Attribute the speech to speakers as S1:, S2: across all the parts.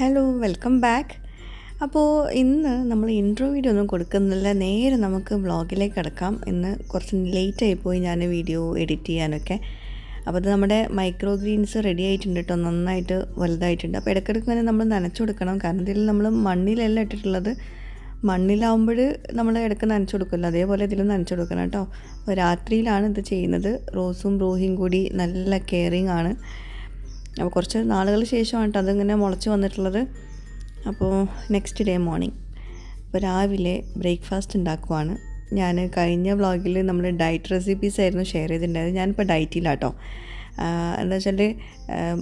S1: Hello welcome back അപ്പോൾ ഇന്ന് നമ്മൾ ഇൻട്രോ വീഡിയോ ഒന്നും കൊടുക്കുന്നില്ല. നേരെ നമുക്ക് വ്ളോഗിലേക്ക് കിടക്കാം. ഇന്ന് കുറച്ച് ലേറ്റ് പോയി ഞാൻ വീഡിയോ എഡിറ്റ് ചെയ്യാനൊക്കെ. അപ്പോൾ അത് നമ്മുടെ മൈക്രോ ഗ്രീൻസ് റെഡി ആയിട്ടുണ്ട് കേട്ടോ നന്നായിട്ട് വലുതായിട്ടുണ്ട്. അപ്പോൾ ഇടയ്ക്കിടയ്ക്ക് തന്നെ നമ്മൾ നനച്ചു കൊടുക്കണം. കാരണം ഇതിൽ നമ്മൾ മണ്ണിലല്ല ഇട്ടിട്ടുള്ളത്. മണ്ണിലാവുമ്പോൾ നമ്മൾ ഇടയ്ക്ക് നനച്ചു കൊടുക്കുമല്ലോ. അതേപോലെ ഇതിൽ നനച്ചു കൊടുക്കണം കേട്ടോ അപ്പോൾ രാത്രിയിലാണ് ഇത് ചെയ്യുന്നത്. റോസും റോഹിയും കൂടി നല്ല കെയറിങ് ആണ്. അപ്പോൾ കുറച്ച് നാളുകൾ ശേഷമാണ് അതിങ്ങനെ മുളച്ച് വന്നിട്ടുള്ളത്. അപ്പോൾ നെക്സ്റ്റ് ഡേ മോർണിംഗ് അപ്പോൾ രാവിലെ ബ്രേക്ക്ഫാസ്റ്റ് ഉണ്ടാക്കുവാണ്. ഞാൻ കഴിഞ്ഞ വ്ളോഗിൽ നമ്മൾ ഡയറ്റ് റെസിപ്പീസ് ആയിരുന്നു ഷെയർ ചെയ്തിട്ടുണ്ടായത് ഞാനിപ്പോൾ ഡയറ്റിലാട്ടോ എന്താ വെച്ചാൽ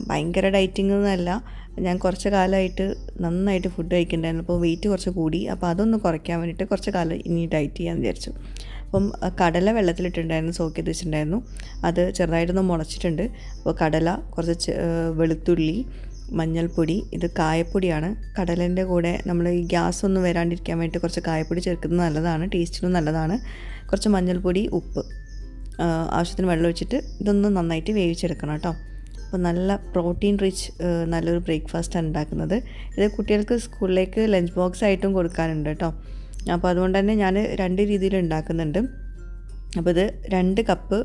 S1: ഭയങ്കര ഡയറ്റിംഗ് എന്നല്ല ഞാൻ കുറച്ച് കാലമായിട്ട് നന്നായിട്ട് ഫുഡ് കഴിക്കുന്നുണ്ടായിരുന്നു. അപ്പോൾ വെയിറ്റ് കുറച്ച് കൂടി. അപ്പോൾ അതൊന്ന് കുറയ്ക്കാൻ വേണ്ടിയിട്ട് കുറച്ച് കാലം ഇനി ഡയറ്റ് ചെയ്യാൻ വിചാരിച്ചു. അപ്പം കടല വെള്ളത്തിലിട്ടുണ്ടായിരുന്നു സോക്ക് വെച്ചിട്ടുണ്ടായിരുന്നു. അത് ചെറുതായിട്ടൊന്ന് മുളച്ചിട്ടുണ്ട്. അപ്പോൾ കടല കുറച്ച് വെളുത്തുള്ളി മഞ്ഞൾപ്പൊടി ഇത് കായപ്പൊടിയാണ്. കടലിന്റെ കൂടെ നമ്മൾ ഈ ഗ്യാസ് ഒന്നും വരാണ്ടിരിക്കാൻ വേണ്ടി കുറച്ച് കായപ്പൊടി ചേർക്കുന്നത് നല്ലതാണ് ടേസ്റ്റിനും നല്ലതാണ്. കുറച്ച് മഞ്ഞൾപ്പൊടി ഉപ്പ് ആവശ്യത്തിന് വെള്ളം വെച്ചിട്ട് ഇതൊന്ന് നന്നായിട്ട് വേവിച്ചെടുക്കണം കേട്ടോ. അപ്പോൾ നല്ല പ്രോട്ടീൻ റിച്ച് നല്ലൊരു ബ്രേക്ക്ഫാസ്റ്റാണ് ഉണ്ടാക്കുന്നത്. ഇത് കുട്ടികൾക്ക് സ്കൂളിലേക്ക് ലഞ്ച് ബോക്സ് ആയിട്ടും കൊടുക്കാനുണ്ട് കേട്ടോ. അപ്പോൾ അതുകൊണ്ട് തന്നെ ഞാൻ രണ്ട് രീതിയിൽ ഉണ്ടാക്കുന്നുണ്ട്. അപ്പോൾ ഇത് രണ്ട് കപ്പ്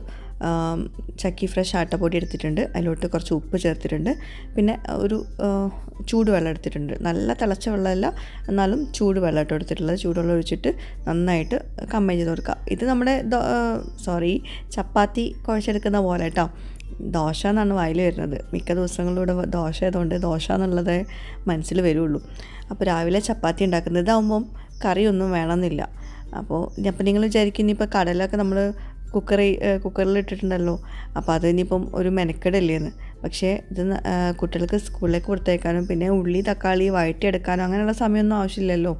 S1: ചക്കി ഫ്രഷ് ആട്ടപ്പൊടി എടുത്തിട്ടുണ്ട്. അതിലോട്ട് കുറച്ച് ഉപ്പ് ചേർത്തിട്ടുണ്ട്. പിന്നെ ഒരു ചൂടുവെള്ളം എടുത്തിട്ടുണ്ട്. നല്ല തിളച്ച വെള്ളമല്ല എന്നാലും ചൂടുവെള്ളം ഇട്ട് എടുത്തിട്ടുള്ളത്. ചൂടുവെള്ളം ഒഴിച്ചിട്ട് നന്നായിട്ട് കമ്പൈൻ ചെയ്ത് കൊടുക്കുക. ഇത് നമ്മുടെ സോറി ചപ്പാത്തി കുഴച്ചെടുക്കുന്ന പോലെ കേട്ടോ. ദോശ എന്നാണ് വായിൽ വരുന്നത്. മിക്ക ദിവസങ്ങളിലൂടെ ദോശ ആയതുകൊണ്ട് ദോശ എന്നുള്ളത് മനസ്സിൽ വരുള്ളൂ. അപ്പോൾ രാവിലെ ചപ്പാത്തി ഉണ്ടാക്കുന്നത് ഇതാകുമ്പം കറിയൊന്നും വേണമെന്നില്ല. അപ്പോൾ അപ്പം നിങ്ങൾ വിചാരിക്കും ഇനിയിപ്പോൾ കടലൊക്കെ നമ്മൾ കുക്കറി കുക്കറിൽ ഇട്ടിട്ടുണ്ടല്ലോ. അപ്പോൾ അത് ഇനിയിപ്പം ഒരു മെനക്കെടല്ലേന്ന്. പക്ഷേ ഇത് കുട്ടികൾക്ക് സ്കൂളിലേക്ക് കൊടുത്തേക്കാനും പിന്നെ ഉള്ളി തക്കാളി വഴറ്റിയെടുക്കാനും അങ്ങനെയുള്ള സമയമൊന്നും ആവശ്യമില്ലല്ലോ.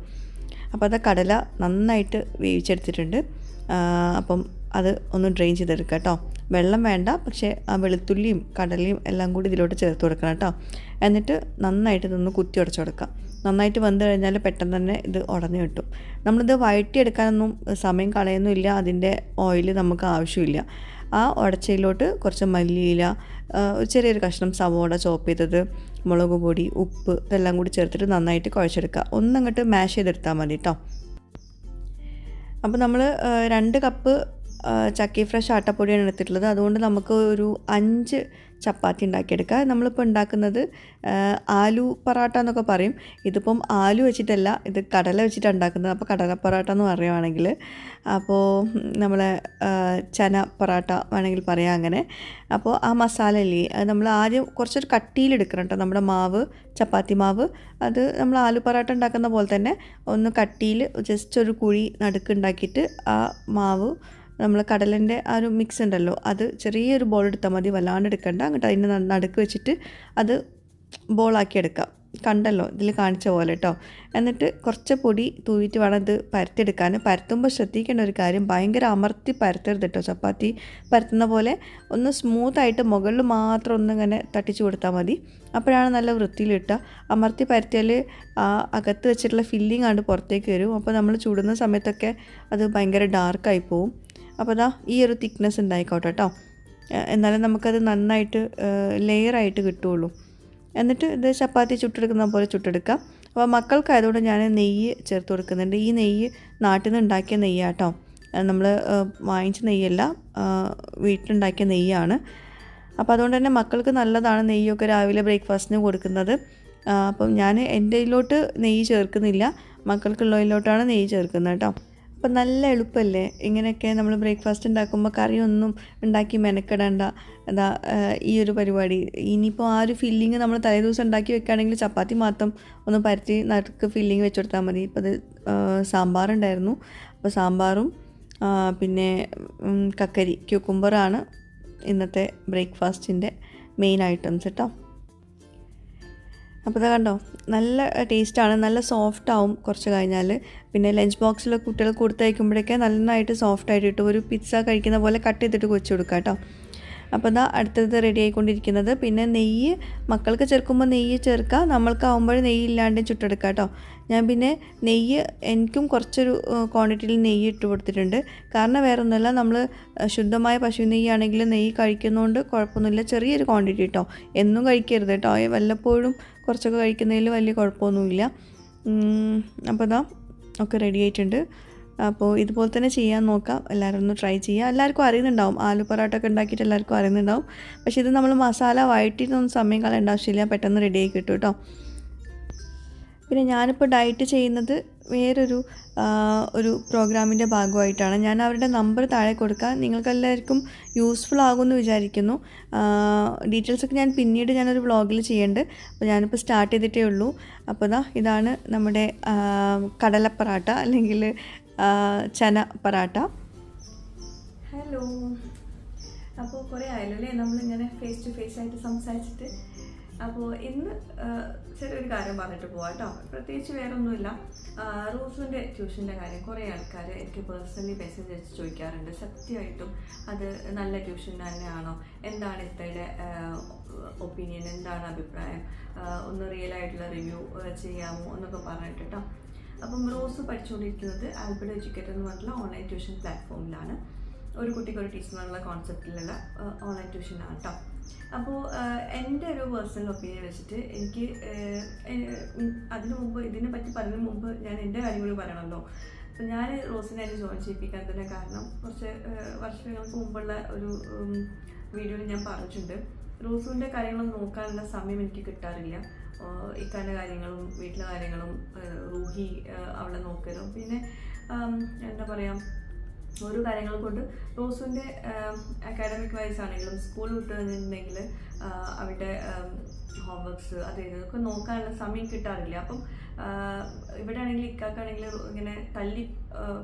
S1: അപ്പോൾ അത് കടല നന്നായിട്ട് വേവിച്ചെടുത്തിട്ടുണ്ട്. അപ്പം അത് ഒന്ന് ഡ്രെയിൻ ചെയ്തെടുക്കുക കേട്ടോ. വെള്ളം വേണ്ട പക്ഷേ ആ വെളുത്തുള്ളിയും കടലയും എല്ലാം കൂടി ഇതിലോട്ട് ചേർത്ത് കൊടുക്കണം കേട്ടോ. എന്നിട്ട് നന്നായിട്ട് ഇതൊന്ന് കുത്തി ഉടച്ചു കൊടുക്കാം. നന്നായിട്ട് വെന്ത് കഴിഞ്ഞാൽ പെട്ടെന്ന് തന്നെ ഇത് ഉടഞ്ഞു കിട്ടും. നമ്മളിത് വഴറ്റിയെടുക്കാനൊന്നും സമയം കളയൊന്നുമില്ല അതിന്റെ ഓയിൽ നമുക്ക് ആവശ്യമില്ല. ആ ഉടച്ചയിലോട്ട് കുറച്ച് മല്ലിയില ചെറിയൊരു കഷ്ണം സവോള ചോപ്പ് ചെയ്തത് മുളക് പൊടി ഉപ്പ് ഇതെല്ലാം കൂടി ചേർത്തിട്ട് നന്നായിട്ട് കുഴച്ചെടുക്കുക. ഒന്നങ്ങോട്ട് മാഷ് ചെയ്തെടുത്താൽ മതി കേട്ടോ അപ്പോൾ നമ്മൾ രണ്ട് കപ്പ് ചക്കി ഫ്രഷ് ആട്ടപ്പൊടിയാണ് എടുത്തിട്ടുള്ളത്. അതുകൊണ്ട് നമുക്ക് ഒരു അഞ്ച് ചപ്പാത്തി ഉണ്ടാക്കിയെടുക്കുക. നമ്മളിപ്പോൾ ഉണ്ടാക്കുന്നത് ആലു പൊറാട്ട എന്നൊക്കെ പറയും. ഇതിപ്പം ആലു വെച്ചിട്ടല്ല ഇത് കടല വെച്ചിട്ട് ഉണ്ടാക്കുന്നത്. അപ്പോൾ കടല പൊറാട്ട എന്ന് പറയുവാണെങ്കിൽ അപ്പോൾ നമ്മളെ ചന പൊറാട്ട വേണമെങ്കിൽ പറയാം അങ്ങനെ. അപ്പോൾ ആ മസാല ഇല്ലേ നമ്മൾ ആദ്യം കുറച്ചൊരു കട്ടിയിലെടുക്കണം കേട്ടോ. നമ്മുടെ മാവ് ചപ്പാത്തി മാവ് അത് നമ്മൾ ആലു പൊറാട്ട ഉണ്ടാക്കുന്ന പോലെ തന്നെ ഒന്ന് കട്ടിയിൽ ജസ്റ്റ് ഒരു കുഴി നടുക്ക് ഉണ്ടാക്കിയിട്ട് ആ മാവ് നമ്മൾ കടലിന്റെ ആ ഒരു മിക്സ് ഉണ്ടല്ലോ അത് ചെറിയൊരു ബോൾ എടുത്താൽ മതി വല്ലാണ്ട് എടുക്കണ്ട. അങ്ങോട്ട് അതിന്റെ നടുക്ക് വെച്ചിട്ട് അത് ബോളാക്കി എടുക്കാം. കണ്ടല്ലോ ഇതിൽ കാണിച്ച പോലെ കേട്ടോ എന്നിട്ട് കുറച്ച് പൊടി തൂവിയിട്ട് വേണം ഇത് പരത്തിയെടുക്കാൻ. പരത്തുമ്പോൾ ശ്രദ്ധിക്കേണ്ട ഒരു കാര്യം ഭയങ്കര അമർത്തി പരത്തരുത് കേട്ടോ ചപ്പാത്തി പരത്തുന്ന പോലെ ഒന്ന് സ്മൂത്തായിട്ട് മുകളിൽ മാത്രം ഒന്നിങ്ങനെ തട്ടിച്ചു കൊടുത്താൽ മതി. അപ്പോഴാണ് നല്ല വൃത്തിയിലിട്ടുക അമർത്തി പരത്തിയാൽ ആ അകത്ത് വെച്ചിട്ടുള്ള ഫില്ലിംഗ് പുറത്തേക്ക് വരും. അപ്പോൾ നമ്മൾ ചൂടുന്ന സമയത്തൊക്കെ അത് ഭയങ്കര ഡാർക്കായി പോവും. അപ്പോൾ അതാ ഈ ഒരു തിക്നെസ് ഉണ്ടായിക്കോട്ടെ കേട്ടോ. എന്നാലും നമുക്കത് നന്നായിട്ട് ലെയറായിട്ട് കിട്ടുള്ളൂ എന്നിട്ട് ഇത് ചപ്പാത്തി ചുട്ടെടുക്കുന്ന പോലെ ചുട്ടെടുക്കാം. അപ്പോൾ മക്കൾക്കായതുകൊണ്ട് ഞാൻ നെയ്യ് ചേർത്ത് കൊടുക്കുന്നുണ്ട്. ഈ നെയ്യ് നാട്ടിൽ നിന്ന് ഉണ്ടാക്കിയ നെയ്യാട്ടോ നമ്മൾ വാങ്ങിച്ച നെയ്യല്ല വീട്ടിലുണ്ടാക്കിയ നെയ്യാണ്. അപ്പോൾ അതുകൊണ്ട് തന്നെ മക്കൾക്ക് നല്ലതാണ് നെയ്യൊക്കെ രാവിലെ ബ്രേക്ക്ഫാസ്റ്റിന് കൊടുക്കുന്നത്. അപ്പം ഞാൻ എന്റെ ഇതിലോട്ട് നെയ്യ് ചേർക്കുന്നില്ല. മക്കൾക്കുള്ളതിലോട്ടാണ് നെയ്യ് ചേർക്കുന്നത് കേട്ടോ. അപ്പം നല്ല എളുപ്പമല്ലേ? ഇങ്ങനെയൊക്കെ നമ്മൾ ബ്രേക്ക്ഫാസ്റ്റ് ഉണ്ടാക്കുമ്പോൾ കറിയൊന്നും ഉണ്ടാക്കി മെനക്കെടേണ്ട എന്താ ഈ ഒരു പരിപാടി. ഇനിയിപ്പോൾ ആ ഒരു ഫില്ലിങ് നമ്മൾ തലേ ദിവസം ഉണ്ടാക്കി വെക്കുകയാണെങ്കിൽ ചപ്പാത്തി മാത്രം ഒന്ന് പരത്തി നടുക്ക് ഫില്ലിങ് വെച്ച് കൊടുത്താൽ മതി. ഇപ്പോൾ അത് സാമ്പാറുണ്ടായിരുന്നു. അപ്പോൾ സാമ്പാറും പിന്നെ കക്കരി ക്യൂക്കുംബറാണ് ഇന്നത്തെ ബ്രേക്ക്ഫാസ്റ്റിന്റെ മെയിൻ ഐറ്റംസ് കേട്ടോ. അപ്പോൾ ഇത് കണ്ടോ നല്ല ടേസ്റ്റാണ് നല്ല സോഫ്റ്റ് ആവും കുറച്ച് കഴിഞ്ഞാൽ പിന്നെ ലഞ്ച് ബോക്സിൽ കുട്ടികൾ കൊടുത്തയക്കുമ്പോഴൊക്കെ നന്നായിട്ട് സോഫ്റ്റ് ആയിട്ട് ഒരു പിസ്സ കഴിക്കുന്ന പോലെ കട്ട് ചെയ്തിട്ട് കൊച്ചു കൊടുക്കുക കേട്ടോ. അപ്പോൾ ഇതാ അടുത്തത് റെഡി ആയിക്കൊണ്ടിരിക്കുന്നത്. പിന്നെ നെയ്യ് മക്കൾക്ക് ചേർക്കുമ്പോൾ നെയ്യ് ചേർക്കുക. നമ്മൾക്കാവുമ്പോൾ നെയ്യ് ഇല്ലാണ്ടും ചുട്ടെടുക്കുക കേട്ടോ. ഞാൻ പിന്നെ നെയ്യ് എനിക്കും കുറച്ചൊരു ക്വാണ്ടിറ്റിയിൽ നെയ്യ് ഇട്ട് കൊടുത്തിട്ടുണ്ട്. കാരണം വേറെ ഒന്നുമല്ല നമ്മൾ ശുദ്ധമായ പശു നെയ്യാണെങ്കിൽ നെയ്യ് കഴിക്കുന്നതുകൊണ്ട് കുഴപ്പമൊന്നുമില്ല. ചെറിയൊരു ക്വാണ്ടിറ്റി കേട്ടോ എന്നും കഴിക്കരുത് കേട്ടോ. വല്ലപ്പോഴും
S2: കുറച്ചൊക്കെ കഴിക്കുന്നതിൽ വലിയ കുഴപ്പമൊന്നുമില്ല. അപ്പോൾ ഇതാ ഒക്കെ റെഡി ആയിട്ടുണ്ട്. അപ്പോൾ ഇതുപോലെ തന്നെ ചെയ്യാൻ നോക്കാം. എല്ലാവരും ഒന്ന് ട്രൈ ചെയ്യുക. എല്ലാവർക്കും അറിയുന്നുണ്ടാവും. ആലു പൊറോട്ട ഒക്കെ ഉണ്ടാക്കിയിട്ട് എല്ലാവർക്കും അറിയുന്നുണ്ടാവും. പക്ഷേ ഇത് നമ്മൾ മസാല വഴറ്റിയിട്ടൊന്നും സമയം കളയേണ്ട ആവശ്യമില്ല. പെട്ടെന്ന് റെഡി ആയി കിട്ടും കേട്ടോ. പിന്നെ ഞാനിപ്പോൾ ഡയറ്റ് ചെയ്യുന്നത് വേറൊരു ഒരു പ്രോഗ്രാമിന്റെ ഭാഗമായിട്ടാണ്. ഞാൻ അവരുടെ നമ്പർ താഴെ കൊടുക്കാം. നിങ്ങൾക്കെല്ലാവർക്കും യൂസ്ഫുൾ ആകുമെന്ന് വിചാരിക്കുന്നു. ഡീറ്റെയിൽസ് ഒക്കെ ഞാൻ പിന്നീട് ഞാനൊരു വ്ളോഗിൽ ചെയ്യേണ്ടത് അപ്പോൾ ഞാനിപ്പോൾ സ്റ്റാർട്ട് ചെയ്തിട്ടേ ഉള്ളൂ. അപ്പോൾ ദാ ഇതാണ് നമ്മുടെ കടലപ്പറാട്ട കടല പറാട്ട അല്ലെങ്കിൽ ചന പറാട്ട. ഹലോ. അപ്പോൾ കുറേ ആയല്ലോ അല്ലേ? നമ്മളിങ്ങനെ ഫേസ് ടു ഫേസ് ആയിട്ട് സംസാരിച്ചിട്ട്. അപ്പോൾ ഇന്ന് ചെറിയൊരു കാര്യം പറഞ്ഞിട്ട് പോവാം കേട്ടോ പ്രത്യേകിച്ച് വേറെ ഒന്നുമില്ല ആ, റോസുവിന്റെ ട്യൂഷന്റെ കാര്യം കുറേ ആൾക്കാർ എനിക്ക് പേഴ്സണലി മെസ്സേജ് അയച്ച് ചോദിക്കാറുണ്ട്. സത്യമായിട്ടും അത് നല്ല ട്യൂഷൻ തന്നെയാണോ? എന്താണ് ഇത്തയുടെ ഒപ്പീനിയൻ എന്താണ് അഭിപ്രായം? ഒന്ന് റിയൽ ആയിട്ടുള്ള റിവ്യൂ ചെയ്യാമോ എന്നൊക്കെ പറഞ്ഞിട്ട് കേട്ടോ അപ്പം റോസ് പഠിച്ചുകൊണ്ടിരിക്കുന്നത് ആൽബർട്ട് എഡ്യൂക്കേറ്റർ എന്ന് പറഞ്ഞിട്ടുള്ള ഓൺലൈൻ ട്യൂഷൻ പ്ലാറ്റ്ഫോമിലാണ് ഒരു കുട്ടിക്ക് ഒരു ടീച്ചർ എന്നുള്ള കോൺസെപ്റ്റിലുള്ള ഓൺലൈൻ ട്യൂഷനാണ് കേട്ടോ അപ്പോൾ എന്റെ ഒരു പേഴ്സണൽ ഒപ്പീനിയൻ വെച്ചിട്ട് എനിക്ക് അതിനു മുമ്പ് ഇതിനെ പറ്റി പറയുന്നതിന് മുമ്പ് ഞാൻ എന്റെ കാര്യം കൂടി പറയണമല്ലോ. അപ്പോൾ ഞാൻ റോസിനെ അതിന് ജോയിൻ ചെയ്യിപ്പിക്കാൻ തന്നെ കാരണം കുറച്ച് വർഷങ്ങൾക്ക് മുമ്പുള്ള ഒരു വീഡിയോയിൽ ഞാൻ പറഞ്ഞിട്ടുണ്ട്. റോസുവിന്റെ കാര്യങ്ങൾ നോക്കാനുള്ള സമയം എനിക്ക് കിട്ടാറില്ല. ഇക്കാന്റെ കാര്യങ്ങളും വീട്ടിലെ കാര്യങ്ങളും റൂഹി അവളെ നോക്കലും. പിന്നെ എന്താ പറയുക ഓരോ കാര്യങ്ങൾ കൊണ്ട് റോസുവിന്റെ അക്കാഡമിക് വൈസ് ആണെങ്കിലും സ്കൂൾ വിട്ട് കഴിഞ്ഞിട്ടുണ്ടെങ്കിൽ അവരുടെ ഹോംവർക്ക്സ് അത് ഇതൊക്കെ നോക്കാനുള്ള സമയം കിട്ടാറില്ല. അപ്പം ഇവിടെ ആണെങ്കിൽ ഇക്കാക്കാണെങ്കിൽ ഇങ്ങനെ തല്ലി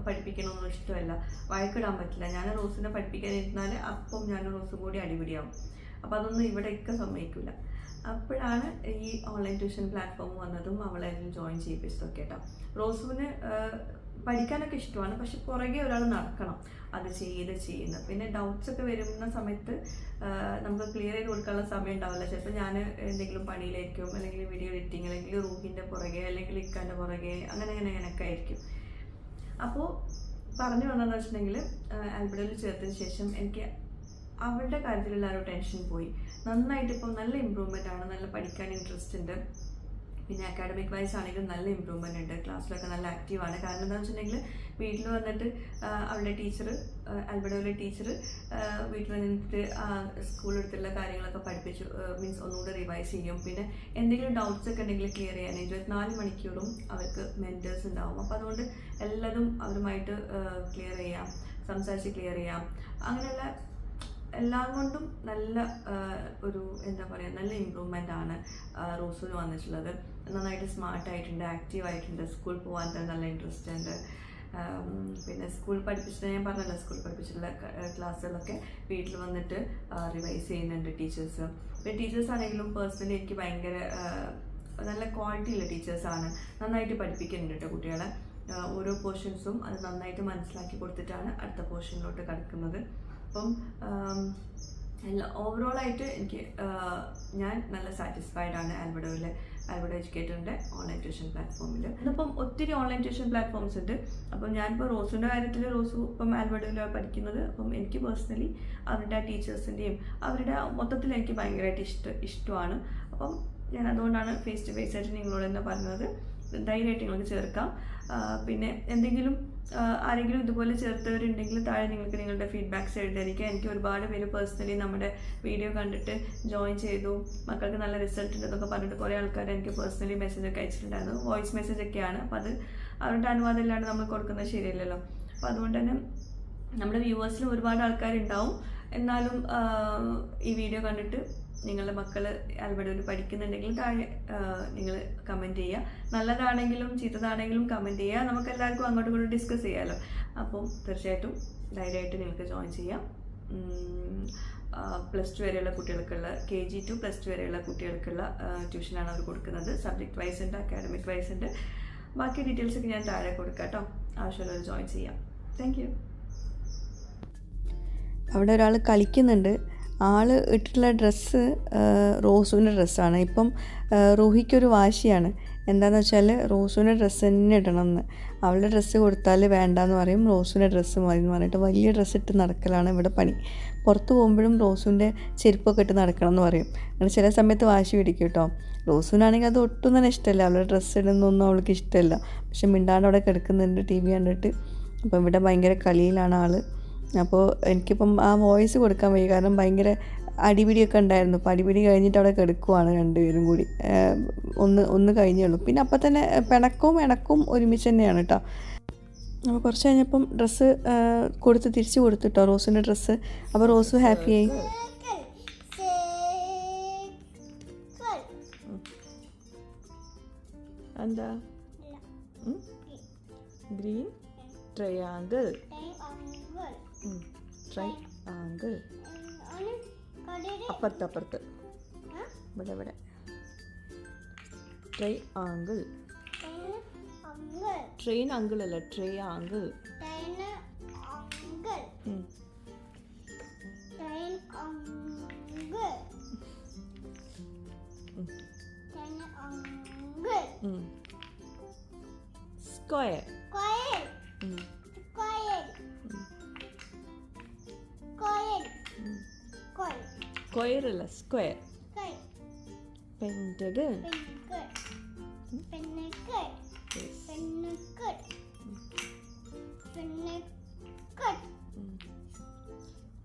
S2: പഠിപ്പിക്കണമെന്നും ഇഷ്ടമല്ല. വഴക്കിടാൻ പറ്റില്ല. ഞാൻ റോസിനെ പഠിപ്പിക്കാൻ ഇരുന്നാൽ അപ്പം ഞാൻ റോസും കൂടി അടിപിടിയാവും. അപ്പം അതൊന്നും ഇവിടെ ഇക്ക സമ്മതിക്കില്ല അപ്പോഴാണ് ഈ ഓൺലൈൻ ട്യൂഷൻ പ്ലാറ്റ്ഫോം വന്നതും അവളെ ജോയിൻ ചെയ്യിപ്പിച്ചതൊക്കെ കേട്ടോ. റോസുവിന് പഠിക്കാനൊക്കെ ഇഷ്ടമാണ്. പക്ഷെ പുറകെ ഒരാൾ നടക്കണം. അത് ചെയ്ത് ചെയ്യുന്നത്. പിന്നെ ഡൗട്ട്സ് ഒക്കെ വരുന്ന സമയത്ത് നമുക്ക് ക്ലിയർ ചെയ്ത് കൊടുക്കാനുള്ള സമയം ഉണ്ടാവില്ല. ചിലപ്പോൾ ഞാൻ എന്തെങ്കിലും പണിയിലായിരിക്കും അല്ലെങ്കിൽ വീഡിയോ എഡിറ്റിംഗ് അല്ലെങ്കിൽ റൂഹിന്റെ പുറകെ അല്ലെങ്കിൽ ഇക്കാന്റെ പുറകെ അങ്ങനെ അങ്ങനെ അങ്ങനെയൊക്കെ ആയിരിക്കും. അപ്പോൾ പറഞ്ഞു വന്നതെന്ന് വെച്ചിട്ടുണ്ടെങ്കിൽ ആൽബർട്ടിൽ ചേർത്തതിന് ശേഷം എനിക്ക് അവരുടെ കാര്യത്തിലുള്ള ആ ഒരു ടെൻഷൻ പോയി. നന്നായിട്ട് ഇപ്പം നല്ല ഇമ്പ്രൂവ്മെന്റ് ആണ്. നല്ല പഠിക്കാൻ ഇൻട്രസ്റ്റ് ഉണ്ട്. പിന്നെ അക്കാഡമിക് വൈസ് ആണെങ്കിലും നല്ല ഇമ്പ്രൂവ്മെന്റ് ഉണ്ട്. ക്ലാസ്സിലൊക്കെ നല്ല ആക്റ്റീവാണ് കാരണം എന്താണെന്ന് വെച്ചിട്ടുണ്ടെങ്കിൽ വീട്ടിൽ വന്നിട്ട് അവളുടെ ടീച്ചർ അൽബഡോയിലെ ടീച്ചർ വീട്ടിൽ വന്നിട്ട് സ്കൂളെടുത്തുള്ള കാര്യങ്ങളൊക്കെ പഠിപ്പിച്ചു. മീൻസ് ഒന്നുകൂടെ റിവൈസ് ചെയ്യും. പിന്നെ എന്തെങ്കിലും ഡൗട്ട്സ് ഒക്കെ ഉണ്ടെങ്കിൽ ക്ലിയർ ചെയ്യാൻ. ഇരുപത്തിനാല് മണിക്കൂറും അവർക്ക് മെന്റേഴ്സ് ഉണ്ടാവും. അപ്പോൾ അതുകൊണ്ട് എല്ലാതും അവരുമായിട്ട് ക്ലിയർ ചെയ്യാം. സംസാരിച്ച് ക്ലിയർ ചെയ്യാം. അങ്ങനെയുള്ള എല്ലാം കൊണ്ടും നല്ല ഒരു എന്താ പറയുക നല്ല ഇമ്പ്രൂവ്മെന്റ് ആണ് റോസിന് വന്നിട്ടുള്ളത്. നന്നായിട്ട് സ്മാർട്ട് ആയിട്ടുണ്ട് ആക്റ്റീവ് ആയിട്ടുണ്ട് സ്കൂളിൽ പോകാൻ തന്നെ നല്ല ഇൻട്രസ്റ്റ് ഉണ്ട്. പിന്നെ സ്കൂൾ പഠിപ്പിച്ചിട്ട് ഞാൻ പറഞ്ഞല്ലോ സ്കൂൾ പഠിപ്പിച്ചിട്ടുള്ള ക്ലാസ്സുകളൊക്കെ വീട്ടിൽ വന്നിട്ട് റിവൈസ് ചെയ്യുന്നുണ്ട് ടീച്ചേഴ്സ് പിന്നെ ടീച്ചേഴ്സ് ആണെങ്കിലും പേഴ്സണലി എനിക്ക് ഭയങ്കര നല്ല ക്വാളിറ്റി ഉള്ള ടീച്ചേഴ്സാണ് നന്നായിട്ട് പഠിപ്പിക്കുന്നുണ്ട് കേട്ടോ കുട്ടികളെ. ഓരോ പോർഷൻസും അത് നന്നായിട്ട് മനസ്സിലാക്കി കൊടുത്തിട്ടാണ് അടുത്ത പോർഷനിലോട്ട് കിടക്കുന്നത്. അപ്പം ഓവറോൾ ആയിട്ട് എനിക്ക് ഞാൻ നല്ല സാറ്റിസ്ഫൈഡ് ആണ് ആൽബഡോയിലെ ആൽബഡോ എഡ്യൂക്കേറ്ററിന്റെ ഓൺലൈൻ ട്യൂഷൻ പ്ലാറ്റ്ഫോമിൽ ഇന്നിപ്പം ഒത്തിരി ഓൺലൈൻ ട്യൂഷൻ പ്ലാറ്റ്ഫോംസ് ഉണ്ട്. അപ്പം ഞാനിപ്പോൾ റോസിന്റെ കാര്യത്തിൽ റോസ് ഇപ്പം ആൽബഡോയിൽ പഠിക്കുന്നത്. അപ്പം എനിക്ക് പേഴ്സണലി അവരുടെ ടീച്ചേഴ്സിന്റെയും അവരുടെ മൊത്തത്തിൽ എനിക്ക് ഭയങ്കരമായിട്ട് ഇഷ്ട ഇഷ്ടമാണ്. അപ്പം ഞാൻ അതുകൊണ്ടാണ് ഫേസ് ടു ഫേസ് ആയിട്ട് നിങ്ങളോട് തന്നെ പറഞ്ഞത്. ധൈര്യമായിട്ട് നിങ്ങൾക്ക് ചേർക്കാം. പിന്നെ എന്തെങ്കിലും ആരെങ്കിലും ഇതുപോലെ ചേർത്തവരുണ്ടെങ്കിൽ താഴെ നിങ്ങൾക്ക് നിങ്ങളുടെ ഫീഡ്ബാക്ക്സ് എഴുതിയിരിക്കുക എനിക്ക് ഒരുപാട് പേര് പേഴ്സണലി നമ്മുടെ വീഡിയോ കണ്ടിട്ട് ജോയിൻ ചെയ്തു. മക്കൾക്ക് നല്ല റിസൾട്ട് ഉണ്ടെന്നൊക്കെ പറഞ്ഞിട്ട് കുറേ ആൾക്കാർ എനിക്ക് പേഴ്സണലി മെസ്സേജ് ഒക്കെ അയച്ചിട്ടുണ്ടായിരുന്നു. വോയിസ് മെസ്സേജ് ഒക്കെയാണ്. അപ്പോൾ അത് അവരുടെ അനുവാദം ഇല്ലാണ്ട് നമ്മൾ കൊടുക്കുന്നത് ശരിയല്ലല്ലോ. അപ്പോൾ അതുകൊണ്ട് തന്നെ നമ്മുടെ വ്യൂവേഴ്സിൽ ഒരുപാട് ആൾക്കാരുണ്ടാവും. എന്നാലും ഈ വീഡിയോ കണ്ടിട്ട് നിങ്ങളുടെ മക്കൾ ആൽബർട്ടോയിൽ പഠിക്കുന്നുണ്ടെങ്കിൽ താഴെ നിങ്ങൾ കമന്റ് ചെയ്യുക. നല്ലതാണെങ്കിലും ചീത്തതാണെങ്കിലും കമന്റ് ചെയ്യുക. നമുക്ക് എല്ലാവർക്കും അങ്ങോട്ടും ഇങ്ങോട്ടും ഡിസ്കസ് ചെയ്യാമല്ലോ അപ്പം തീർച്ചയായിട്ടും ധൈര്യമായിട്ട് നിങ്ങൾക്ക് ജോയിൻ ചെയ്യാം. പ്ലസ് ടു വരെയുള്ള കുട്ടികൾക്കുള്ള K G to plus two വരെയുള്ള കുട്ടികൾക്കുള്ള ട്യൂഷനാണ് അവർ കൊടുക്കുന്നത്. സബ്ജക്റ്റ് വൈസ് ഉണ്ട് അക്കാഡമിക് വൈസ് ഉണ്ട്. ബാക്കി ഡീറ്റെയിൽസ് ഒക്കെ ഞാൻ താഴെ കൊടുക്കാം കേട്ടോ. ആവശ്യമുള്ളവർ ജോയിൻ ചെയ്യാം. താങ്ക്
S1: അവിടെ ഒരാൾ കളിക്കുന്നുണ്ട്. ആൾ ഇട്ടിട്ടുള്ള ഡ്രസ്സ് റോസുവിന്റെ ഡ്രസ്സാണ്. ഇപ്പം റോഹിക്കൊരു വാശിയാണ്. എന്താണെന്ന് വെച്ചാൽ റോസുവിന്റെ ഡ്രസ്സ് തന്നെ ഇടണം എന്ന് അവളുടെ ഡ്രസ്സ് കൊടുത്താൽ വേണ്ടെന്ന് പറയും. റോസുവിന്റെ ഡ്രസ്സ് മതി എന്ന് പറഞ്ഞിട്ട് വലിയ ഡ്രസ്സ് ഇട്ട് നടക്കലാണ് ഇവിടെ പണി. പുറത്ത് പോകുമ്പോഴും റോസുവിന്റെ ചെരുപ്പൊക്കെ ഇട്ട് നടക്കണം എന്ന് പറയും. അങ്ങനെ ചില സമയത്ത് വാശി പിടിക്കും കേട്ടോ റോസുവിനാണെങ്കിൽ അത് ഒട്ടും തന്നെ ഇഷ്ടമല്ല. അവളുടെ ഡ്രസ്സ് ഇടുന്നൊന്നും അവൾക്ക് ഇഷ്ടമല്ല. പക്ഷെ മിണ്ടാണ്ട് അവിടെ കിടക്കുന്നുണ്ട് ടി വി കണ്ടിട്ട്. അപ്പം ഇവിടെ ഭയങ്കര കളിയിലാണ് ആൾ. അപ്പോൾ എനിക്കിപ്പം ആ വോയിസ് കൊടുക്കാൻ വയ്യ. കാരണം ഭയങ്കര അടിപിടിയൊക്കെ ഉണ്ടായിരുന്നു. അപ്പോൾ അടിപിടി കഴിഞ്ഞിട്ട് അവിടെ കിടക്കുവാണ് രണ്ടുപേരും കൂടി. ഒന്ന് ഒന്ന് കഴിഞ്ഞേ ഉള്ളൂ. പിന്നെ അപ്പം തന്നെ പിണക്കവും ഇണക്കവും ഒരുമിച്ച് തന്നെയാണ് കേട്ടോ. അപ്പോൾ കുറച്ച് കഴിഞ്ഞപ്പം ഡ്രസ്സ് കൊടുത്ത് തിരിച്ചു കൊടുത്തു കേട്ടോ. റോസിന്റെ ഡ്രസ്സ്. അപ്പോൾ റോസ് ഹാപ്പിയായി എന്താ? Green triangle. ട്രൈ ആങ്കിൾ അപ്പുറത്ത് അപ്പുറത്ത് ഇവിടെ ഇവിടെ ട്രൈ ആങ്കിൾ ട്രെയിൻ അങ്കിൾ അല്ല ട്രേ ആങ്കിൾ സ്ക്വയർ സ്ക്വയർ അല്ല സ്ക്വയർ പെന്റഗൺ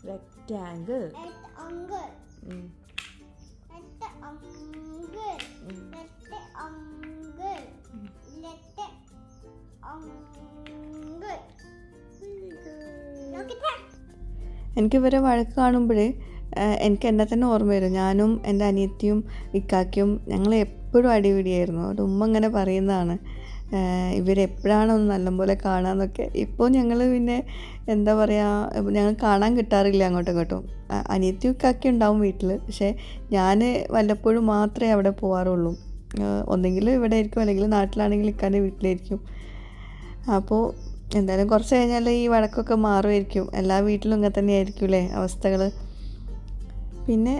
S1: റെക്റ്റാങ്കിൾ എനിക്ക് ഇവരെ വഴക്ക് കാണുമ്പോഴേ എനിക്ക് എന്നെ തന്നെ ഓർമ്മ വരും. ഞാനും എന്റെ അനിയത്തിയും ഇക്കാക്കിയും ഞങ്ങൾ എപ്പോഴും അടിപിടിയായിരുന്നു. അത് ഉമ്മ ഇങ്ങനെ പറയുന്നതാണ്. ഇവരെപ്പോഴാണ് ഒന്ന് നല്ലപോലെ കാണാമെന്നൊക്കെ ഇപ്പോൾ ഞങ്ങൾ പിന്നെ എന്താ പറയുക ഞങ്ങൾ കാണാൻ കിട്ടാറില്ല അങ്ങോട്ടും ഇങ്ങോട്ടും. അ- അനിയത്തിയും ഇക്കാക്കും ഉണ്ടാവും വീട്ടിൽ. പക്ഷേ ഞാൻ വല്ലപ്പോഴും മാത്രമേ അവിടെ പോകാറുള്ളൂ ഒന്നെങ്കിൽ ഇവിടെ ആയിരിക്കും അല്ലെങ്കിൽ നാട്ടിലാണെങ്കിൽ ഇക്കാന്റെ വീട്ടിലായിരിക്കും. അപ്പോൾ എന്തായാലും കുറച്ച് കഴിഞ്ഞാൽ ഈ വഴക്കൊക്കെ മാറുമായിരിക്കും. എല്ലാ വീട്ടിലും ഇങ്ങനെ തന്നെയായിരിക്കും അല്ലേ അവസ്ഥകൾ പിന്നെ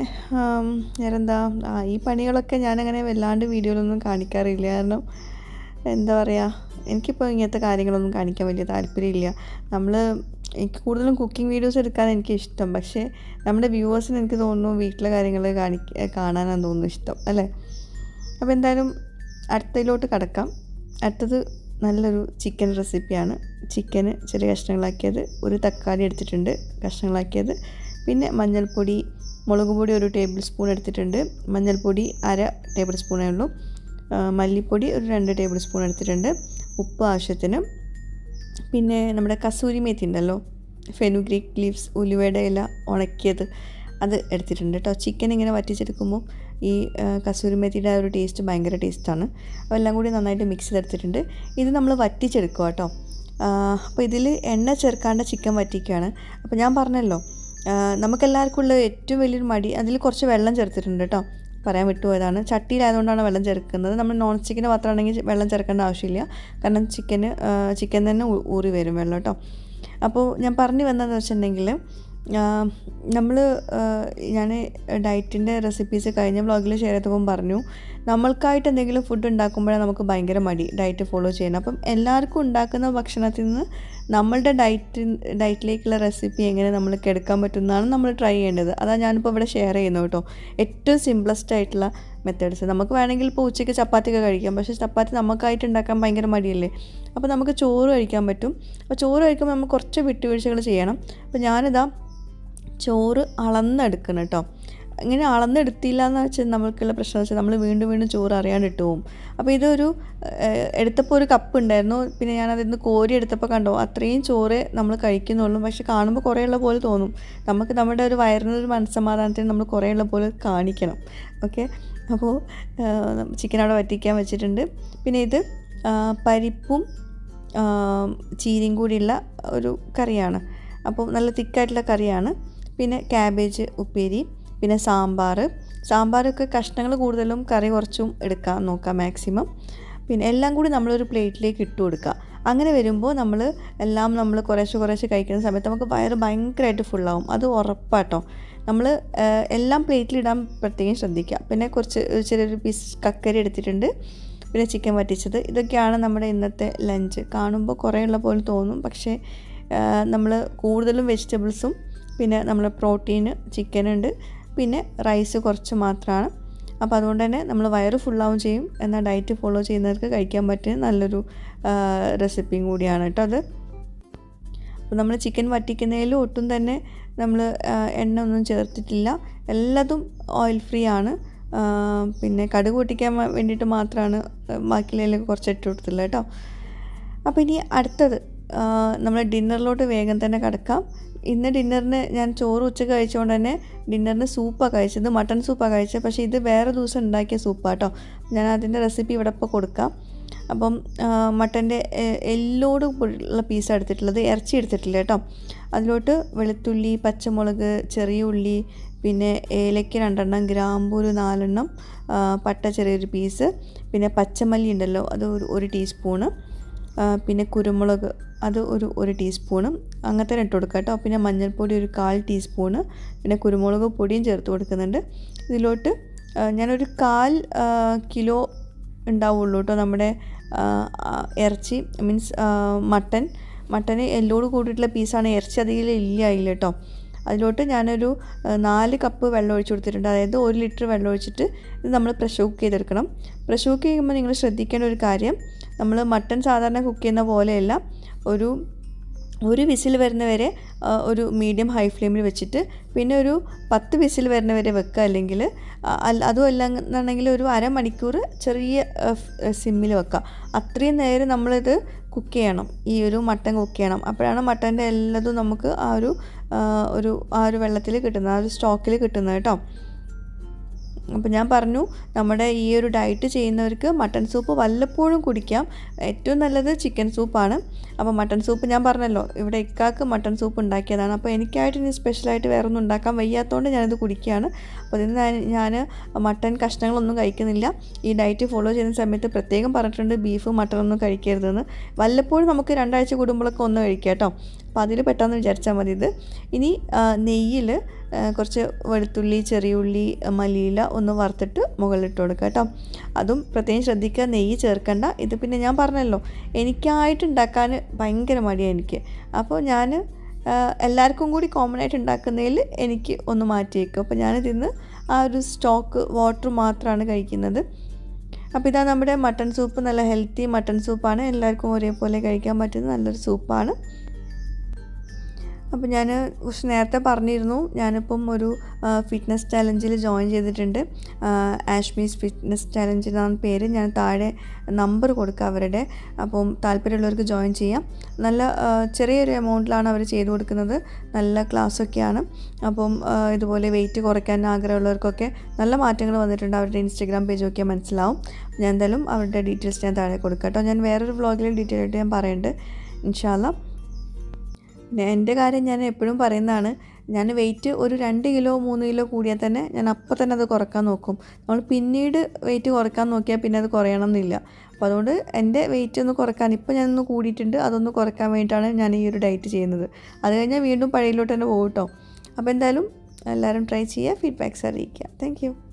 S1: വേറെന്താ? ഈ പണികളൊക്കെ ഞാനങ്ങനെ വല്ലാണ്ട് വീഡിയോയിലൊന്നും കാണിക്കാറില്ല. കാരണം എന്താ പറയുക എനിക്കിപ്പോൾ ഇങ്ങനത്തെ കാര്യങ്ങളൊന്നും കാണിക്കാൻ വലിയ താല്പര്യമില്ല. നമ്മൾ എനിക്ക് കൂടുതലും കുക്കിംഗ് വീഡിയോസ് എടുക്കാൻ എനിക്ക് ഇഷ്ടം പക്ഷേ നമ്മുടെ വ്യൂവേഴ്സിന് എനിക്ക് തോന്നുന്നു വീട്ടിലെ കാര്യങ്ങൾ കാണി കാണാനാണ് തോന്നുന്നു ഇഷ്ടം അല്ലേ? അപ്പോൾ എന്തായാലും അടുത്തതിലോട്ട് കടക്കാം. അടുത്തത് നല്ലൊരു ചിക്കൻ റെസിപ്പിയാണ്. ചിക്കന് ചെറിയ കഷ്ണങ്ങളാക്കിയത് ഒരു തക്കാളി എടുത്തിട്ടുണ്ട് കഷ്ണങ്ങളാക്കിയത്. പിന്നെ മഞ്ഞൾപ്പൊടി മുളക് പൊടി ഒരു ടേബിൾ സ്പൂൺ എടുത്തിട്ടുണ്ട് മഞ്ഞൾപ്പൊടി അര ടേബിൾ സ്പൂണേ ഉള്ളൂ. മല്ലിപ്പൊടി ഒരു രണ്ട് ടേബിൾ സ്പൂൺ എടുത്തിട്ടുണ്ട് ഉപ്പ് ആവശ്യത്തിന്. പിന്നെ നമ്മുടെ കസൂരി മേത്തി ഉണ്ടല്ലോ ഫെനുഗ്രീക്ക് ലീവ്സ് ഉലുവയുടെ ഇല ഉണക്കിയത് അത് എടുത്തിട്ടുണ്ട് കേട്ടോ. ചിക്കൻ ഇങ്ങനെ വറ്റിച്ചെടുക്കുമ്പോൾ ഈ കസൂരി മേത്തിയുടെ ഒരു ടേസ്റ്റ് ഭയങ്കര ടേസ്റ്റാണ് അപ്പോൾ എല്ലാം കൂടി നന്നായിട്ട് മിക്സ് ചെയ്തെടുത്തിട്ടുണ്ട്. ഇത് നമ്മൾ വറ്റിച്ചെടുക്കുക കേട്ടോ. അപ്പോൾ ഇതിൽ എണ്ണ ചേർക്കാണ്ട് ചിക്കൻ വറ്റിക്കുകയാണ്. അപ്പോൾ ഞാൻ പറഞ്ഞല്ലോ നമുക്കെല്ലാവർക്കും ഉള്ള ഏറ്റവും വലിയൊരു മടി അതിൽ കുറച്ച് വെള്ളം ചേർത്തിട്ടുണ്ട് കേട്ടോ പറയാൻ വിട്ടുപോയതാണ്. ചട്ടിയിലായതുകൊണ്ടാണ് വെള്ളം ചേർക്കുന്നത്. നമ്മൾ നോൺ സ്റ്റിക്കിന്റെ പാത്രമാണെങ്കിൽ വെള്ളം ചേർക്കേണ്ട ആവശ്യമില്ല. കാരണം ചിക്കന് ചിക്കൻ തന്നെ ഊറി വരും വെള്ളം കേട്ടോ അപ്പോൾ ഞാൻ പറഞ്ഞു വന്നതെന്ന് വെച്ചിട്ടുണ്ടെങ്കിൽ നമ്മൾ ഞാൻ ഡയറ്റിന്റെ റെസിപ്പീസ് കഴിഞ്ഞ വ്ളോഗിൽ ഷെയർ ചെയ്തപ്പോൾ പറഞ്ഞു നമ്മൾക്കായിട്ട് എന്തെങ്കിലും ഫുഡ് ഉണ്ടാക്കുമ്പോഴേ നമുക്ക് ഭയങ്കര മടി ഡയറ്റ് ഫോളോ ചെയ്യണം അപ്പം എല്ലാവർക്കും ഉണ്ടാക്കുന്ന ഭക്ഷണത്തിൽ നിന്ന് നമ്മളുടെ ഡയറ്റ് ഡയറ്റിലേക്കുള്ള റെസിപ്പി എങ്ങനെ നമ്മൾക്ക് എടുക്കാൻ പറ്റുന്നതാണ് നമ്മൾ ട്രൈ ചെയ്യേണ്ടത്. അതാണ് ഞാനിപ്പോൾ ഇവിടെ ഷെയർ ചെയ്യുന്നത് കേട്ടോ. ഏറ്റവും സിംപ്ലസ്റ്റ് ആയിട്ടുള്ള മെത്തേഡ്സ് നമുക്ക് വേണമെങ്കിൽ ഇപ്പോൾ ഉച്ചയ്ക്ക് ചപ്പാത്തിയൊക്കെ കഴിക്കാം. പക്ഷേ ചപ്പാത്തി നമുക്കായിട്ട് ഉണ്ടാക്കാൻ ഭയങ്കര മടിയല്ലേ? അപ്പോൾ നമുക്ക് ചോറ് കഴിക്കാൻ പറ്റും. അപ്പോൾ ചോറ് കഴിക്കുമ്പോൾ നമുക്ക് കുറച്ച് വിട്ടുവീഴ്ചകൾ ചെയ്യണം. അപ്പോൾ ഞാനിതാ ചോറ് അളന്നെടുക്കണം കേട്ടോ ഇങ്ങനെ അളന്നെടുത്തില്ല എന്ന് വെച്ചാൽ നമുക്കുള്ള പ്രശ്നം വെച്ചാൽ നമ്മൾ വീണ്ടും വീണ്ടും ചോറ് അറിയാണ്ട് ഇട്ട് പോകും അപ്പോൾ ഇതൊരു എടുത്തപ്പോൾ ഒരു കപ്പ് ഉണ്ടായിരുന്നു. പിന്നെ ഞാൻ അതിൽ നിന്ന് കോരി എടുത്തപ്പോൾ കണ്ടോ അത്രയും ചോറ് നമ്മൾ കഴിക്കുന്നുള്ളൂ. പക്ഷെ കാണുമ്പോൾ കുറേ ഉള്ള പോലെ തോന്നും. നമുക്ക് നമ്മുടെ ഒരു വയറിനൊരു മനസ്സമാധാനത്തിന് നമ്മൾ കുറേ ഉള്ള പോലെ കാണിക്കണം. ഓക്കെ? അപ്പോൾ ചിക്കൻ അവിടെ വറ്റിക്കാൻ വെച്ചിട്ടുണ്ട്. പിന്നെ ഇത് പരിപ്പും ചീരയും കൂടിയുള്ള ഒരു കറിയാണ്. അപ്പോൾ നല്ല തിക്കായിട്ടുള്ള കറിയാണ്. പിന്നെ ക്യാബേജ് ഉപ്പേരി പിന്നെ സാമ്പാർ. സാമ്പാറൊക്കെ കഷ്ണങ്ങൾ കൂടുതലും കറി കുറച്ചും എടുക്കാൻ നോക്കാം മാക്സിമം. പിന്നെ എല്ലാം കൂടി നമ്മളൊരു പ്ലേറ്റിലേക്ക് ഇട്ട് കൊടുക്കുക അങ്ങനെ വരുമ്പോൾ നമ്മൾ എല്ലാം നമ്മൾ കുറേശ്ശെ കുറേശ്ശെ കഴിക്കുന്ന സമയത്ത് നമുക്ക് വയറ് ഭയങ്കരമായിട്ട് ഫുള്ളാവും അത് ഉറപ്പാട്ടോ. നമ്മൾ എല്ലാം പ്ലേറ്റിലിടാൻ പ്രത്യേകം ശ്രദ്ധിക്കുക. പിന്നെ കുറച്ച് ചെറിയൊരു പീസ് കക്കരി എടുത്തിട്ടുണ്ട്. പിന്നെ ചിക്കൻ വറ്റിച്ചത്. ഇതൊക്കെയാണ് നമ്മുടെ ഇന്നത്തെ ലഞ്ച് കാണുമ്പോൾ കുറേ ഉള്ള പോലെ തോന്നും. പക്ഷേ നമ്മൾ കൂടുതലും വെജിറ്റബിൾസും പിന്നെ നമ്മൾ പ്രോട്ടീന് ചിക്കൻ ഉണ്ട് പിന്നെ റൈസ് കുറച്ച് മാത്രമാണ് അപ്പോൾ അതുകൊണ്ട് തന്നെ നമ്മൾ വയറ് ഫുള്ളാവും ചെയ്യും. എന്നാൽ ഡയറ്റ് ഫോളോ ചെയ്യുന്നവർക്ക് കഴിക്കാൻ പറ്റിയ നല്ലൊരു റെസിപ്പിയും കൂടിയാണ് കേട്ടോ അത്. അപ്പോൾ നമ്മൾ ചിക്കൻ വറ്റിക്കുന്നതിൽ ഒട്ടും തന്നെ നമ്മൾ എണ്ണ ഒന്നും ചേർത്തിട്ടില്ല. എല്ലാതും ഓയിൽ ഫ്രീ ആണ്. പിന്നെ കടുക് പൊട്ടിക്കാൻ വേണ്ടിയിട്ട് മാത്രമാണ് ബാക്കിയുള്ളതിലേക്ക് കുറച്ച് ഇട്ട് കൊടുത്തില്ല കേട്ടോ അപ്പോൾ ഇനി അടുത്തത് നമ്മൾ ഡിന്നറിലോട്ട് വേഗം തന്നെ കിടക്കാം. ഇന്ന് ഡിന്നറിന് ഞാൻ ചോറ് ഉച്ചയ്ക്ക് കഴിച്ചുകൊണ്ട് തന്നെ ഡിന്നറിന് സൂപ്പാണ് കഴിച്ചത് മട്ടൺ സൂപ്പാണ് കഴിച്ചത്. പക്ഷേ ഇത് വേറെ ദിവസം ഉണ്ടാക്കിയ സൂപ്പാണ് കേട്ടോ. ഞാൻ അതിന്റെ റെസിപ്പി ഇവിടെ ഇപ്പോൾ കൊടുക്കാം. അപ്പം മട്ടന്റെ എല്ലോട് ഉള്ള പീസാണ് എടുത്തിട്ടുള്ളത്. ഇറച്ചി എടുത്തിട്ടില്ല കേട്ടോ. അതിലോട്ട് വെളുത്തുള്ളി പച്ചമുളക് ചെറിയ ഉള്ളി പിന്നെ ഏലയ്ക്ക രണ്ടെണ്ണം ഗ്രാമ്പൂ ഒരു നാലെണ്ണം പട്ട ചെറിയൊരു പീസ് പിന്നെ പച്ചമല്ലി ഉണ്ടല്ലോ അത് ഒരു ഒരു ടീസ്പൂണ് പിന്നെ കുരുമുളക് അത് ഒരു ഒരു ടീസ്പൂണും. അങ്ങനെ തന്നെ ഇട്ട് കൊടുക്കുക കേട്ടോ. പിന്നെ മഞ്ഞൾപ്പൊടി ഒരു കാൽ ടീസ്പൂണ്. പിന്നെ കുരുമുളക് പൊടിയും ചേർത്ത് കൊടുക്കുന്നുണ്ട്. ഇതിലോട്ട് ഞാനൊരു കാൽ കിലോ ഉണ്ടാവുള്ളൂ കേട്ടോ നമ്മുടെ ഇറച്ചി മീൻസ് മട്ടൻ. മട്ടന് എല്ലോട് കൂടിയിട്ടുള്ള പീസാണ്. ഇറച്ചി അധികം ഇല്ല അതിൽ കേട്ടോ. അതിലോട്ട് ഞാനൊരു നാല് കപ്പ് വെള്ളം ഒഴിച്ച് കൊടുത്തിട്ടുണ്ട്. അതായത് ഒരു ലിറ്റർ വെള്ളം ഒഴിച്ചിട്ട് ഇത് നമ്മൾ പ്രഷർ കുക്ക് ചെയ്തെടുക്കണം. പ്രഷർ കുക്ക് ചെയ്യുമ്പോൾ നിങ്ങൾ ശ്രദ്ധിക്കേണ്ട ഒരു കാര്യം നമ്മൾ മട്ടൺ സാധാരണ കുക്ക് ചെയ്യുന്ന പോലെയല്ല ഒരു ഒരു വിസിൽ വരുന്നവരെ ഒരു മീഡിയം ഹൈ ഫ്ലെയിമിൽ വെച്ചിട്ട് പിന്നെ ഒരു പത്ത് വിസിൽ വരുന്നവരെ വെക്കുക അല്ലെങ്കിൽ ആ, അല്ല- അതും അല്ല എന്നുണ്ടെങ്കിൽ ഒരു അരമണിക്കൂർ ചെറിയ സിമ്മിൽ വെക്കുക അത്രയും നേരം നമ്മളിത് കുക്ക് ചെയ്യണം. ഈ ഒരു മട്ടൻ കുക്ക് ചെയ്യണം. അപ്പോഴാണ് മട്ടന്റെ എല്ലാതും നമുക്ക് ആ ഒരു ഒരു ആ ഒരു വെള്ളത്തിൽ കിട്ടുന്നത് ആ ഒരു സ്റ്റോക്കിൽ കിട്ടുന്നത് കേട്ടോ. അപ്പോൾ ഞാൻ പറഞ്ഞു നമ്മുടെ ഈ ഒരു ഡയറ്റ് ചെയ്യുന്നവർക്ക് മട്ടൺ സൂപ്പ് വല്ലപ്പോഴും കുടിക്കാം. ഏറ്റവും നല്ലത് ചിക്കൻ സൂപ്പാണ് അപ്പോൾ മട്ടൺ സൂപ്പ് ഞാൻ പറഞ്ഞല്ലോ ഇവിടെ ഇക്കാക്ക് മട്ടൺ സൂപ്പ് ഉണ്ടാക്കിയതാണ്. അപ്പോൾ എനിക്കായിട്ട് ഇനി സ്പെഷ്യലായിട്ട് വേറെ ഒന്നും ഉണ്ടാക്കാൻ വയ്യാത്തതുകൊണ്ട് ഞാനിത് കുടിക്കുകയാണ്. അപ്പോൾ ഇതിന് ഞാൻ- മട്ടൺ കഷ്ണങ്ങളൊന്നും കഴിക്കുന്നില്ല. ഈ ഡയറ്റ് ഫോളോ ചെയ്യുന്ന സമയത്ത് പ്രത്യേകം പറഞ്ഞിട്ടുണ്ട് ബീഫ് മട്ടൺ ഒന്നും കഴിക്കരുതെന്ന്. വല്ലപ്പോഴും നമുക്ക് രണ്ടാഴ്ച കൂടുമ്പോഴൊക്കെ ഒന്ന് കഴിക്കാം കേട്ടോ. അപ്പോൾ അതിൽ പെട്ടെന്ന് വിചാരിച്ചാൽ മതി ഇത്. ഇനി നെയ്യിൽ കുറച്ച് വെളുത്തുള്ളി ചെറിയുള്ളി മല്ലിയില ഒന്ന് വറുത്തിട്ട് മുകളിലിട്ട് കൊടുക്കുക കേട്ടോ. അതും പ്രത്യേകം ശ്രദ്ധിക്കുക നെയ്യ് ചേർക്കണ്ട. ഇത് പിന്നെ ഞാൻ പറഞ്ഞല്ലോ എനിക്കായിട്ട് ഉണ്ടാക്കാൻ ഭയങ്കര മടിയാണ് എനിക്ക്. അപ്പോൾ ഞാൻ എല്ലാവർക്കും കൂടി കോമൺ ആയിട്ട് ഉണ്ടാക്കുന്നതിൽ എനിക്ക് ഒന്ന് മാറ്റി വയ്ക്കും അപ്പോൾ ഞാനിതിന്ന് ആ ഒരു സ്റ്റോക്ക് വാട്ടർ മാത്രമാണ് കഴിക്കുന്നത്. അപ്പോൾ ഇതാ നമ്മുടെ മട്ടൺ സൂപ്പ് നല്ല ഹെൽത്തി മട്ടൺ സൂപ്പാണ് എല്ലാവർക്കും ഒരേപോലെ കഴിക്കാൻ പറ്റുന്ന നല്ലൊരു സൂപ്പാണ് അപ്പോൾ ഞാൻ കുറച്ച് നേരത്തെ പറഞ്ഞിരുന്നു. ഞാനിപ്പം ഒരു ഫിറ്റ്നസ് ചാലഞ്ചിൽ ജോയിൻ ചെയ്തിട്ടുണ്ട്. ആഷ്മീസ് ഫിറ്റ്നസ് ചാലഞ്ച് എന്നാണ് പേര്. ഞാൻ താഴെ നമ്പർ കൊടുക്കുക അവരുടെ. അപ്പം താല്പര്യമുള്ളവർക്ക് ജോയിൻ ചെയ്യാം. നല്ല ചെറിയൊരു എമൗണ്ടിലാണ് അവർ ചെയ്തു കൊടുക്കുന്നത്. നല്ല ക്ലാസ്സൊക്കെയാണ്. അപ്പം ഇതുപോലെ വെയിറ്റ് കുറയ്ക്കാൻ ആഗ്രഹമുള്ളവർക്കൊക്കെ നല്ല മാറ്റങ്ങൾ വന്നിട്ടുണ്ട്. അവരുടെ ഇൻസ്റ്റഗ്രാം പേജ് നോക്കിയാൽ മനസ്സിലാവും. ഞാൻ എന്തായാലും അവരുടെ ഡീറ്റെയിൽസ് ഞാൻ താഴെ കൊടുക്കാം കേട്ടോ. ഞാൻ വേറൊരു വ്ളോഗിൽ ഡീറ്റെയിൽ ആയിട്ട് ഞാൻ പറയുന്നുണ്ട് ഇൻഷാല്ല എന്റെ കാര്യം ഞാൻ എപ്പോഴും പറയുന്നതാണ് ഞാൻ വെയിറ്റ് ഒരു രണ്ട് കിലോ മൂന്ന് കിലോ കൂടിയാൽ തന്നെ ഞാൻ അപ്പം തന്നെ അത് കുറയ്ക്കാൻ നോക്കും. നമ്മൾ പിന്നീട് വെയിറ്റ് കുറയ്ക്കാൻ നോക്കിയാൽ പിന്നെ അത് കുറയണം എന്നില്ല അപ്പോൾ അതുകൊണ്ട് എന്റെ വെയിറ്റ് ഒന്ന് കുറയ്ക്കാൻ ഇപ്പോൾ ഞാനൊന്ന് കൂടിയിട്ടുണ്ട് അതൊന്ന് കുറയ്ക്കാൻ വേണ്ടിയിട്ടാണ് ഞാൻ ഈ ഒരു ഡയറ്റ് ചെയ്യുന്നത്. അത് കഴിഞ്ഞാൽ വീണ്ടും പഴയിലോട്ട് തന്നെ പോകും കേട്ടോ അപ്പോൾ എന്തായാലും എല്ലാവരും ട്രൈ ചെയ്യുക ഫീഡ്ബാക്ക്സ് അറിയിക്കുക. താങ്ക്